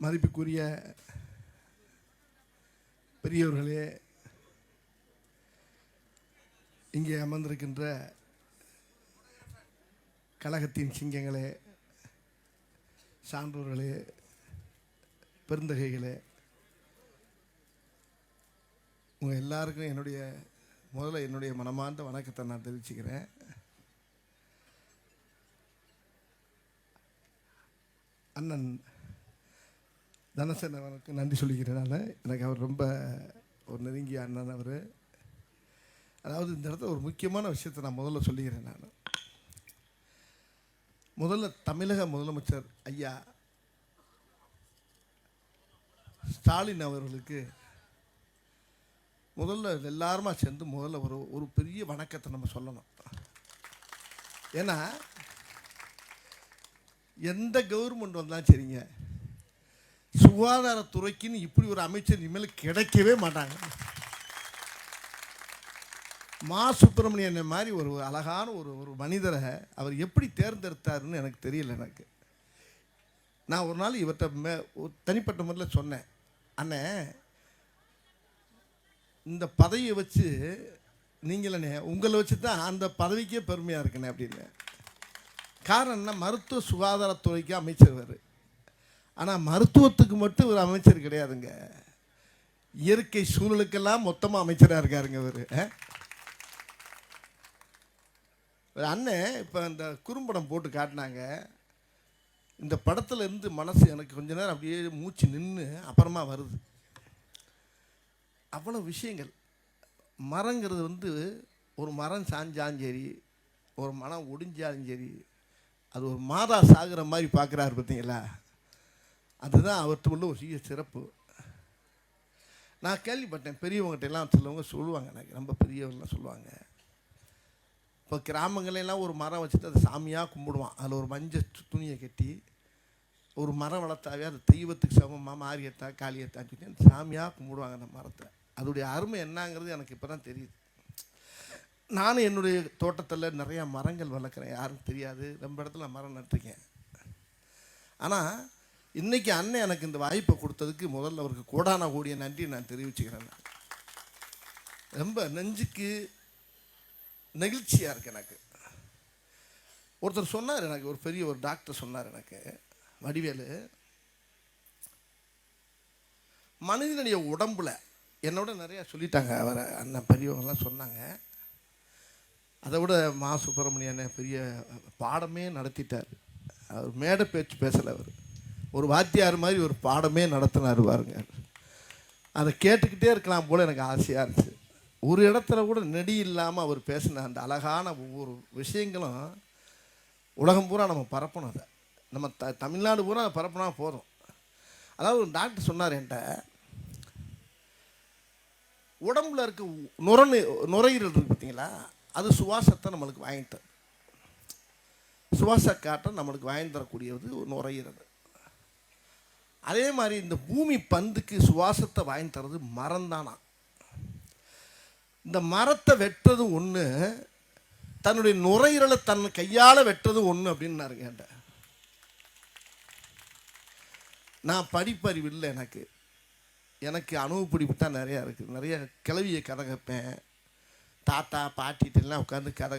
மதிப்புக்குரிய பெரியவர்களே இங்கே அமர்ந்திருக்கின்ற கழகத்தின் சிங்கங்களே சான்றோர்களே பெருந்தகைகளே உங்கள் எல்லாருக்கும் என்னுடைய முதல்ல என்னுடைய மனமார்ந்த வணக்கத்தை நான் தெரிவிச்சுக்கிறேன். அண்ணன் தனசன் அவருக்கு நன்றி சொல்லிக்கிறேன் நான் எனக்கு அவர் ரொம்ப ஒரு நெருங்கிய அண்ணன் அவர். அதாவது இந்த இடத்துல ஒரு முக்கியமான விஷயத்தை நான் முதல்ல சொல்லிக்கிறேன் நான். முதல்ல தமிழக முதலமைச்சர் ஐயா ஸ்டாலின் அவர்களுக்கு முதல்ல எல்லாருமா சேர்ந்து முதல்ல ஒரு ஒரு பெரிய வணக்கத்தை நம்ம சொல்லணும். ஏன்னா எந்த கவர்மெண்ட் வந்தாலும் சரிங்க. சுகாதாரத்துறைக்குன்னு இப்படி ஒரு அமைச்சர் இனிமேல் கிடைக்கவே மாட்டாங்க. மா சுப்பிரமணியன் மாதிரி ஒரு அழகான ஒரு ஒரு மனிதரை அவர் எப்படி தேர்ந்தெடுத்தாருன்னு எனக்கு தெரியல எனக்கு. நான் ஒரு நாள் இவர்கிட்ட மே ஒரு தனிப்பட்ட முறையில் சொன்னேன். அண்ணே இந்த பதவியை வச்சு நீங்களே உங்களை வச்சு தான் அந்த பதவிக்கே பெருமையாக இருக்குண்ணே அப்படின்னு. காரணம் என்ன மருத்துவ சுகாதாரத்துறைக்கு அமைச்சர் ஆனால் மருத்துவத்துக்கு மட்டும் ஒரு அமைச்சர் கிடையாதுங்க. இயற்கை சூழலுக்கெல்லாம் மொத்தமாக அமைச்சராக இருக்காருங்க இவர். அண்ணன் இப்போ இந்த குறும்படம் போட்டு காட்டினாங்க. இந்த படத்துல இருந்து மனசு எனக்கு கொஞ்ச நேரம் அப்படியே மூச்சு நின்று அப்புறமா வருது. அவ்வளோ விஷயங்கள். மரங்கிறது வந்து ஒரு மரம் சாஞ்சாலும் சரி ஒரு மனம் ஒடிஞ்சாலும் சரி அது ஒரு மாதா சாகுற மாதிரி பார்க்குறாரு பார்த்தீங்களா? அதுதான் அவர்கிட்ட உள்ள ஒரு சிறிய சிறப்பு. நான் கேள்விப்பட்டேன் பெரியவங்ககிட்ட எல்லாம் சிலவங்க சொல்லுவாங்க எனக்கு ரொம்ப பெரியவங்களாம் சொல்லுவாங்க. இப்போ கிராமங்களெல்லாம் ஒரு மரம் வச்சுட்டு அதை சாமியாக கும்பிடுவான். அதில் ஒரு மஞ்சள் துணியை கட்டி ஒரு மரம் வளர்த்தாவே அது தெய்வத்துக்கு சமமாக மாரியத்தா காளியத்தான்னு சொல்லி அந்த சாமியாக கும்பிடுவாங்க அந்த மரத்தை. அதோடைய அருமை என்னங்கிறது எனக்கு இப்போ தான் தெரியுது. நானும் என்னுடைய தோட்டத்தில் நிறையா மரங்கள் வளர்க்குறேன். யாருக்கும் தெரியாது. ரொம்ப இடத்துல நான் மரம் நட்டிருக்கேன். ஆனால் இன்றைக்கி அண்ணன் எனக்கு இந்த வாய்ப்பை கொடுத்ததுக்கு முதல்ல அவருக்கு கோடான கூடிய நன்றி நான் தெரிவிச்சுக்கிறேன். ரொம்ப நெஞ்சுக்கு நெகிழ்ச்சியாக இருக்குது எனக்கு. ஒருத்தர் சொன்னார் எனக்கு ஒரு பெரிய ஒரு டாக்டர் சொன்னார் எனக்கு வடிவேலு மனிதனுடைய உடம்புல என்னோட நிறையா சொல்லிட்டாங்க அவரை அண்ணன் பெரியவங்கலாம் சொன்னாங்க. அதை விட மா சுப்பிரமணியன் பெரிய பாடமே நடத்திட்டார். அவர் மேடை பேச்சு பேசலை அவர். ஒரு வாத்தியார் மாதிரி ஒரு பாடமே நடத்தினார் பாருங்க. அதை கேட்டுக்கிட்டே இருக்கலாம் போல் எனக்கு ஆசையாக இருந்துச்சு ஒரு இடத்துல கூட நெடி இல்லாமல் அவர் பேசின அந்த அழகான ஒவ்வொரு விஷயங்களும் உலகம் பூரா நம்ம பரப்பணும் அதை. நம்ம த தமிழ்நாடு பூரா அதை பரப்புனா போதும். அதாவது ஒரு டாக்டர் சொன்னார் என்கிட்ட உடம்புல இருக்க நுரணு நுரையீரல் இருக்குது பார்த்தீங்களா? அது சுவாசத்தை நம்மளுக்கு வாங்கிட்டு சுவாச காற்றை நம்மளுக்கு வாங்கி தரக்கூடியது ஒரு நுரையீரல். அதே மாதிரி இந்த பூமி பந்துக்கு சுவாசத்தை வாங்கி தர்றது மரம் தானா? இந்த மரத்தை வெட்டுறது ஒன்று தன்னுடைய நுரையீரலை தன் கையால் வெட்டுறது ஒன்று அப்படின்னாரு என்கிட்ட நான் படிப்பறிவு இல்லை எனக்கு. எனக்கு அனுபவப்பிடிப்பு தான் நிறையா இருக்குது. நிறைய கிளவியை கதை கேட்பேன் தாத்தா பாட்டிகிட்டெல்லாம் உட்காந்து கதை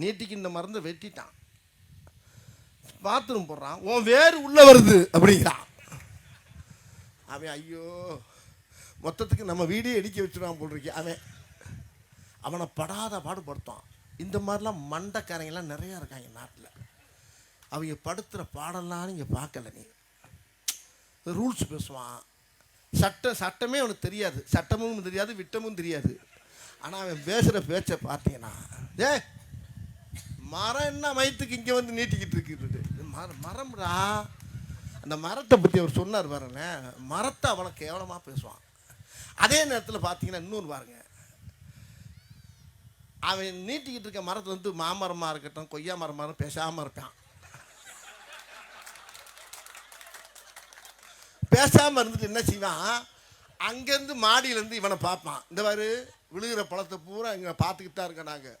நீட்டிக்கு இந்த மருந்தை வெட்டிட்டான். பாத்ரூம் போடுறான். உன் வேறு உள்ளே வருது அப்படிங்கிறான். அவன் ஐயோ மொத்தத்துக்கு நம்ம வீடே இடிக்க வச்சுருவான் போட்டிருக்கி அவன் அவனை படாத பாடுபடுத்தான் இந்த மாதிரிலாம் மண்டக்காரங்கெல்லாம் நிறையா இருக்காங்க நாட்டில். அவங்க படுத்துகிற பாடலாம் நீங்கள் பார்க்கல நீ. ரூல்ஸ் பேசுவான். சட்டம் சட்டமே அவனுக்கு தெரியாது. சட்டமும் தெரியாது விட்டமும் தெரியாது. ஆனால் அவன் பேசுகிற பேச்சை பார்த்தீங்கன்னா ஏ மரம் என்ன மயத்துக்கு இங்கே வந்து நீட்டிக்கிட்டு இருக்குது? மரம் மரம்டா. அந்த மரத்தை பற்றி அவர் சொன்னார் பாருங்களேன் மரத்தை அவனை கேவலமாக பேசுவான். அதே நேரத்தில் பார்த்தீங்கன்னா இன்னொன்று பாருங்க. அவன் நீட்டிக்கிட்டு இருக்க மரத்தில் வந்து மாமரமாக இருக்கட்டும் கொய்யா மரமாக பேசாமல் இருப்பான். பேசாமல் இருந்துட்டு என்ன செய்வான்? அங்கேருந்து மாடியிலேருந்து இவனை பார்ப்பான். இந்த மாதிரி விழுகிற பழத்தை பூரா இங்கே பார்த்துக்கிட்டு தான் இருக்கேன் நாங்கள்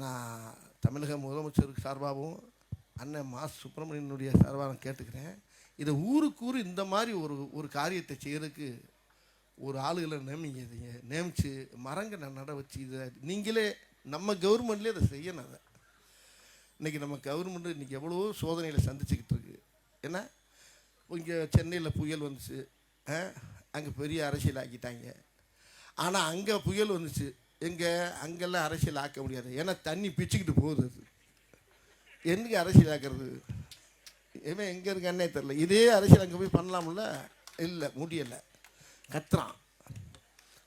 நான் தமிழக முதலமைச்சருக்கு சார்பாகவும் அண்ணன் மா சுப்பிரமணியனுடைய சார்பாக நான் கேட்டுக்கிறேன். இதை ஊருக்கு ஊர் இந்த மாதிரி ஒரு ஒரு காரியத்தை செய்கிறதுக்கு ஒரு ஆளுகளை நியமிங்க நியமித்து நான் நட வச்சு இதை நீங்களே நம்ம கவர்மெண்ட்லேயே அதை செய்யணும் அதை. இன்றைக்கி நம்ம கவர்மெண்ட்டு இன்றைக்கி எவ்வளோ சோதனையில் சந்திச்சுக்கிட்டு இருக்கு. ஏன்னா இங்கே சென்னையில் புயல் வந்துச்சு அங்கே பெரிய அரசியல் ஆக்கிட்டாங்க ஆனால் அங்கே புயல் வந்துச்சு. எங்கே அங்கெல்லாம் அரசியல் ஆக்க முடியாது. ஏன்னா தண்ணி பிச்சுக்கிட்டு போகுது அது. என்னைக்கு அரசியல் ஆக்கிறது? இவன் எங்கே இருக்கானே தெரில இதே அரசியல் அங்கே போய் பண்ணலாம்ல? இல்லை முடியலை. கத்துறான்.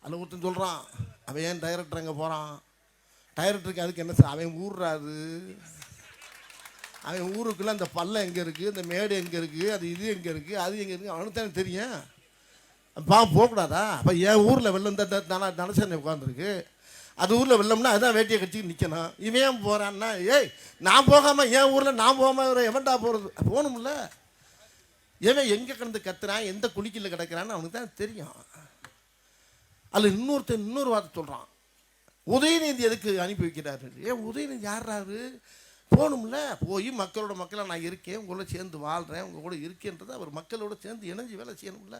அதில் ஒருத்தன் சொல்கிறான் அவன் ஏன் டைரக்டர் அங்கே போகிறான் டைரக்டருக்கு அதுக்கு என்ன சார்? அவன் ஊர்றாரு அவன் ஊருக்குள்ளே அந்த பள்ளம் எங்கே இருக்குது இந்த மேடு எங்கே இருக்குது அது இது எங்கே இருக்குது அது எங்கே இருக்குது அவனுக்கு தானே தெரியும். பா போகக்கூடாதா? அப்போ என் ஊரில் வெள்ளம் தான் தானே உட்காந்துருக்கு அது ஊரில் வெள்ளம்னா அதான் வேட்டியை கட்டிட்டு நிற்கணும் இவன் ஏன் போகிறான்னா ஏய் நான் போகாமல் என் ஊரில் நான் போகாமல் எவன்டா போகிறது போகணும்ல. ஏன் எங்கே கிடந்து கத்துறான் எந்த குளிக்கில் கிடக்கிறான்னு அவனுக்கு தான் தெரியும். அதில் இன்னொருத்தன் இன்னொரு வார்த்தை சொல்கிறான் உதயநிதி எதுக்கு அனுப்பி வைக்கிறாரு? ஏன் உதயநிதி யார்றாரு போகணும்ல. போய் மக்களோட மக்களாக நான் இருக்கேன் உங்களோட சேர்ந்து வாழ்கிறேன் உங்கள் கூட இருக்கேன்றது அவர் மக்களோட சேர்ந்து இணைஞ்சு வேலை செய்யணும்ல.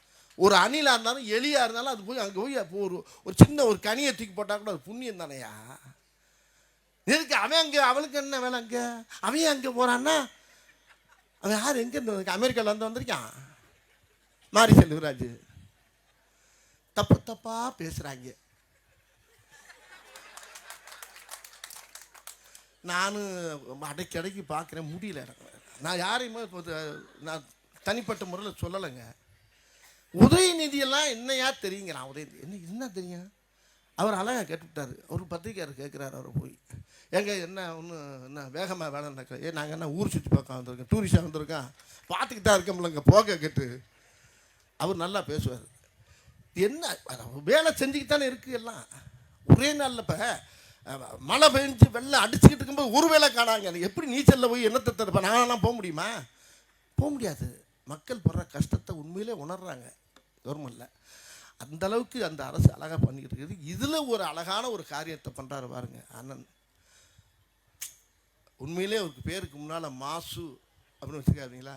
ஒரு அணிலாக இருந்தாலும் எலியாக இருந்தாலும் அது போய் அங்கே போய் அப்போ ஒரு ஒரு சின்ன ஒரு கனியை தூக்கி போட்டால் கூட அது புண்ணியம் தானையா? எதுக்கு அவன் அங்கே அவனுக்கு என்ன வேலை அங்கே? அவன் அங்கே போகிறான்னா அவன் யார்? எங்கே இருந்து அமெரிக்காவிலேருந்து வந்திருக்கான். மாரி செல்வராஜ் தப்பு தப்பாக பேசுகிறாங்க நானும் அடைக்கடைக்கு பார்க்குறேன் முடியல எனக்கு. நான் யாரையுமே இப்போ நான் தனிப்பட்ட முறையில் சொல்லலைங்க. உதயநிதியெல்லாம் என்னையா தெரியுங்கிறான். உதயநிதி என்ன என்ன தெரியும்? அவர் அழகாக கேட்டுவிட்டார். அவர் பத்திரிக்கையார் கேட்குறாரு அவர் போய். ஏங்க என்ன ஒன்று என்ன வேகமாக வேலை நடக்கிற ஏ நாங்கள் என்ன ஊர் சுற்றி பார்க்க வந்திருக்கோம்? டூரிஸ்டாக வந்திருக்கோம்? பார்த்துக்கிட்டு தான் இருக்கோம்லங்க போக கேட்டு. அவர் நல்லா பேசுவார். என்ன வேலை செஞ்சுக்கிட்டு தானே இருக்குது எல்லாம். ஒரே நாளில் இப்போ மழை பெஞ்சு வெள்ளம் அடிச்சுக்கிட்டு இருக்கும்போது ஒரு வேலை காணாங்க. எப்படி நீச்சலில் போய் என்னத்தை தருப்பேன் நானெல்லாம் போக முடியுமா? போக முடியாது. மக்கள் படுற கஷ்டத்தை உண்மையிலே உணர்றாங்க. கவர்மெண்ட்டில் அந்த அளவுக்கு அந்த அரசு அழகாக பண்ணிக்கிட்டு இருக்குது. இதில் ஒரு அழகான ஒரு காரியத்தை பண்ணுறாரு பாருங்க அண்ணன். உண்மையிலே அவருக்கு பேருக்கு முன்னால் மாசு அப்படின்னு வச்சுக்காதீங்களா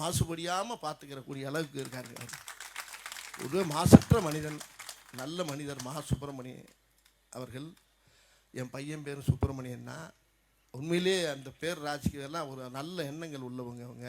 மாசுபடியாமல் பார்த்துக்கிறக்கூடிய அளவுக்கு இருக்காரு அவர். ஒரு மாசற்ற மனிதன் நல்ல மனிதர் மகா சுப்பிரமணியன் அவர்கள். என் பையன் பேர் சுப்பிரமணியன்னா உண்மையிலே அந்த பேர் ராஜ்கியெல்லாம் ஒரு நல்ல எண்ணங்கள் உள்ளவங்க அவங்க.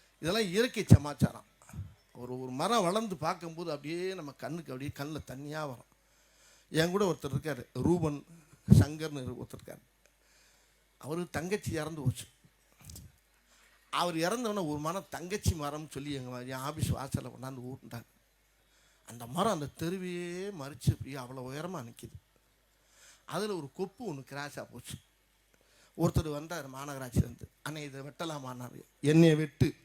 இதெல்லாம் இயற்கை சமாச்சாரம். ஒரு ஒரு மரம் வளர்ந்து பார்க்கும்போது அப்படியே நம்ம கண்ணுக்கு அப்படியே கண்ணில் தண்ணியாக வரும். என் கூட ஒருத்தர் இருக்கார் ரூபன் சங்கர்னு ஒருத்தர் இருக்கார். அவர் தங்கச்சி இறந்து போச்சு. அவர் இறந்தவொடனே ஒரு மரம் தங்கச்சி மரம்னு சொல்லி எங்கள் என் ஆஃபீஸ் வாசலில் கொண்டாந்து ஊட்டிட்டாங்க அந்த மரம் அந்த தெருவையே மறித்து அப்படியே அவ்வளோ உயரமாக நிற்கிது அதில் ஒரு கொப்பு ஒன்று கிராஸாக போச்சு. ஒருத்தர் வந்தார் மாநகராட்சியிலேருந்து. அண்ணே இதை வெட்டலாமான்னார். என்னையை வெட்டு.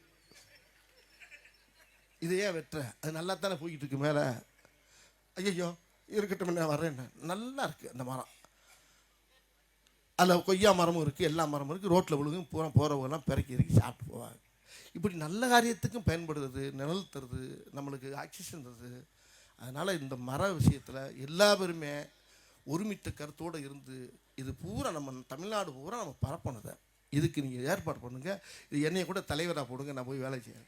இதை ஏன் வெட்டுற அது நல்லா தானே போய்கிட்டு இருக்கு மேலே. ஐயோ இருக்கட்டும் நான் வர்றேன் நல்லா இருக்குது அந்த மரம். அதில் கொய்யா மரமும் இருக்குது எல்லா மரமும் இருக்குது ரோட்டில் விழுகும் பூரா போகிறவங்கலாம் பிறக்கி இறக்கி சாப்பிட்டு போவாங்க. இப்படி நல்ல காரியத்துக்கும் பயன்படுறது நிழல் தருது நம்மளுக்கு ஆக்சிஜன் தருது. அதனால் இந்த மர விஷயத்தில் எல்லா பேருமே ஒருமித்த கருத்தோடு இருந்து இது பூரா நம்ம தமிழ்நாடு பூரா நம்ம பரப்பணுதை இதுக்கு நீங்கள் ஏற்பாடு பண்ணுங்கள் இது என்னையை கூட தலைவராக போடுங்க நான் போய் வேலை செய்கிறேன்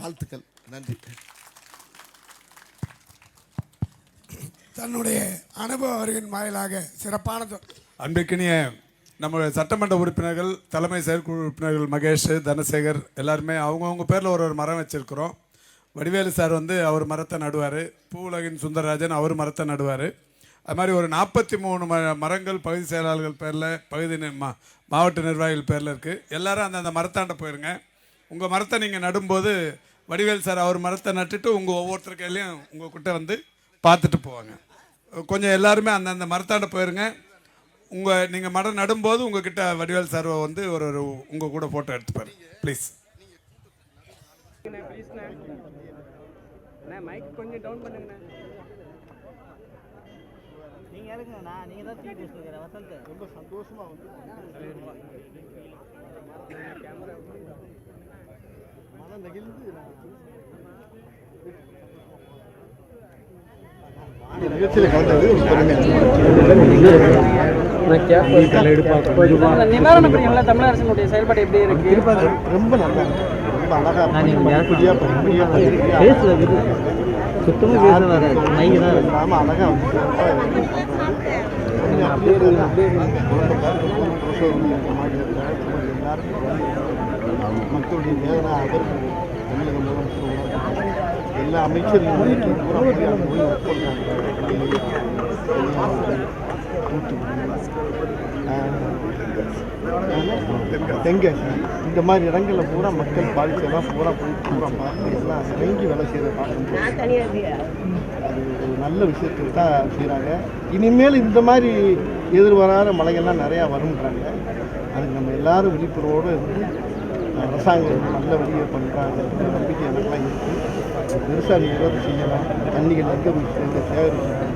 வாழ்த்துக்கள். நன்றி. தன்னுடைய அனுபவ அறிவின் வாயிலாக சிறப்பான அன்பிற்கினிய நம்முடைய சட்டமன்ற உறுப்பினர்கள் தலைமை செயற்குழு உறுப்பினர்கள் மகேஷ் தனசேகர் எல்லாருமே அவங்கவுங்க பேரில் ஒரு ஒரு மரம் வச்சுருக்கிறோம். வடிவேலு சார் வந்து அவர் மரத்தை நடுவார். பூவுலகின் சுந்தரராஜன் அவர் மரத்தை நடுவார். அது மாதிரி ஒரு நாற்பத்தி மூணு ம மரங்கள் பகுதி செயலாளர்கள் பேரில் பகுதி மா மாவட்ட நிர்வாகிகள் பேரில் இருக்குது எல்லாரும் அந்தந்த மரத்தாண்ட போயிருங்க. உங்கள் மரத்தை நீங்கள் நடும்போது வடிவேல் சார் அவர் மரத்தை நட்டுட்டு உங்கள் ஒவ்வொருத்தர் கையிலையும் உங்கள் கிட்ட வந்து பார்த்துட்டு போவாங்க. கொஞ்சம் எல்லாருமே அந்தந்த மரத்தாண்ட போயிருங்க. உங்கள் நீங்கள் மரம் நடும்போது உங்ககிட்ட வடிவேல் சார் வந்து ஒரு ஒரு உங்கள் கூட ஃபோட்டோ எடுத்துப்பார். ப்ளீஸ் அண்ணா மைக் கொஞ்சம் டவுன் பண்ணுங்கண்ணா. நீங்க தான் தூக்கி வச்சுருக்கிற வசந்த். ரொம்ப சந்தோஷமா வந்து மன நெகிழ்ந்து நான் நிகழ்ச்சியில் கலந்தது ஒரு பெருமை நிவாரண பிரிவுல தமிழக அரசினுடைய செயல்பாடு எப்படி இருக்கு? ரொம்ப நல்லா இருக்கு. ரொம்ப அழகா படிப்படியா படிப்படியா படிப்படியா பேசல சுத்தமா பேச வர மைக்கு தான் இருக்கு. இல்லாம அழகா அப்படியே மக்களுடைய வேதனை அவர்கள் தமிழக முதலமைச்சர். எல்லா அமைச்சர்களும் இன்னைக்கு பூரா போய் அங்க போய் ஒர்க் பண்றாங்க தென்காசி இந்த மாதிரி இடங்களில் பூரா மக்கள் பாதிச்செல்லாம் பூரா போய் பூரா பார்த்து எல்லாம் இறங்கி வேலை செய்கிற பார்க்கும்போது அது ஒரு நல்ல விஷயத்துக்கு தான் செய்கிறாங்க இனிமேல் இந்த மாதிரி எதிர்வராத மழைகள்லாம் நிறையா வரும்ன்றாங்க. அதுக்கு நம்ம எல்லாரும் விழிப்புணர்வோடு இருந்து அரசாங்கம் நல்ல வழியை பண்ணுறாங்க நம்பிக்கை எனக்குலாம் இருக்குது பெருசாக நீங்கள் செய்யலாம். தண்ணிகள் எங்கே எங்கே சேகரிக்கணும்?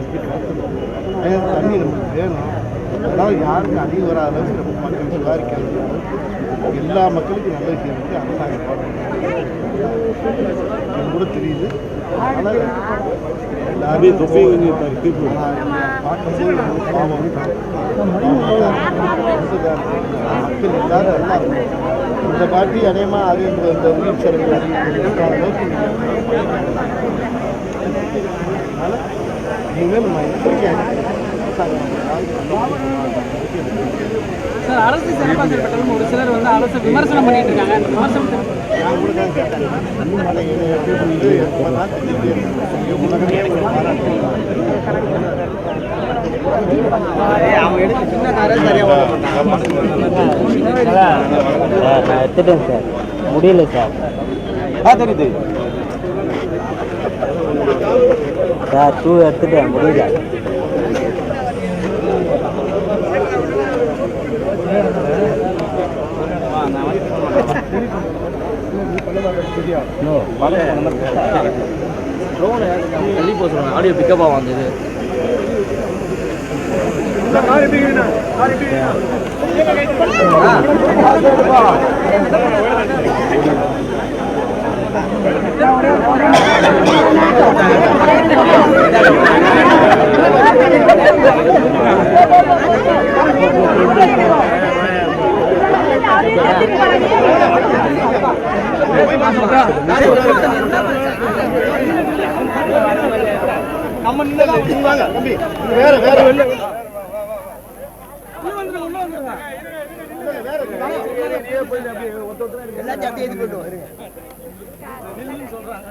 எப்படி கலத்துறது ஏன் தண்ணி நமக்கு வேணும்? அதனால் யாருக்கும் அதிகம் வராத அளவுக்கு நம்ம மக்கள் சுதாரிக்கிறது எல்லா மக்களுக்கும் நல்ல செய்யறதுக்கு அரசாங்கம் இது கூட தெரியுது. அதனால் எல்லாருமே பார்க்கும்போது பாவம் மக்கள் எல்லாரும் இருக்கும் இந்த பாட்டி அநேகமாக அது இந்த உயிர் செலவு அளவுக்கு சார் அரசு சிறப்பாக செயல்பட்டாலும் ஒரு சிலர் வந்து அரசு விமர்சனம் பண்ணிட்டு இருக்காங்க. அந்த எடுத்துட்டேன் சார். முடியல சார். ஆ தெரியுது. சார் டூ எடுத்துட்டேன் முடியல தள்ளி போக சொல்லுங்க ஆடியோ பிக்கப் ஆகும் நம்ம நின்னாங்க தம்பி வேற வேற வெளில உள்ள வந்துருங்க உள்ள வந்துருங்க வேற வேற அப்படியே போய் அப்படியே ஒத்த ஒத்த எல்லாம் சட்டி எடுத்து போட்டு சொல்றாங்க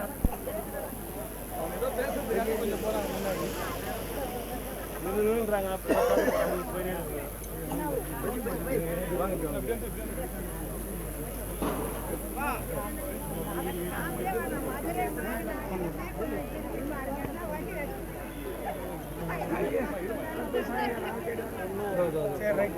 அவங்க ஏதோ பேசுறதுக்காக கொஞ்சம் போறாங்க முன்னாடி நின்றுன்றாங்க சரி ரைட்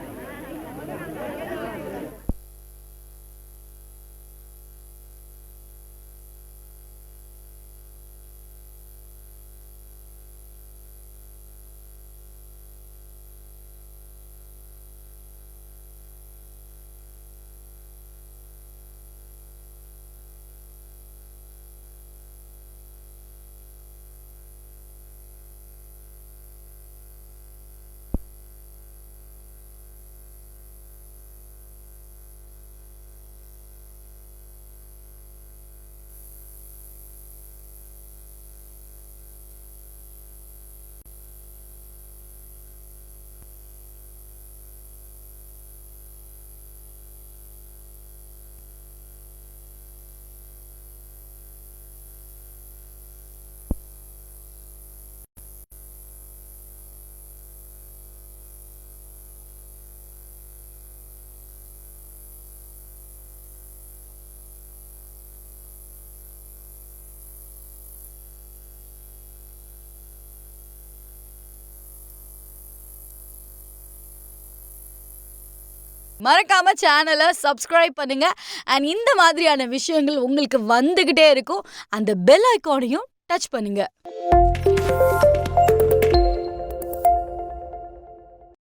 மறக்காம சேனலை சப்ஸ்கிரைப் பண்ணுங்க. அண்ட் இந்த மாதிரியான விஷயங்கள் உங்களுக்கு வந்துகிட்டே இருக்கும். அந்த பெல் ஐக்கானையும் டச் பண்ணுங்க.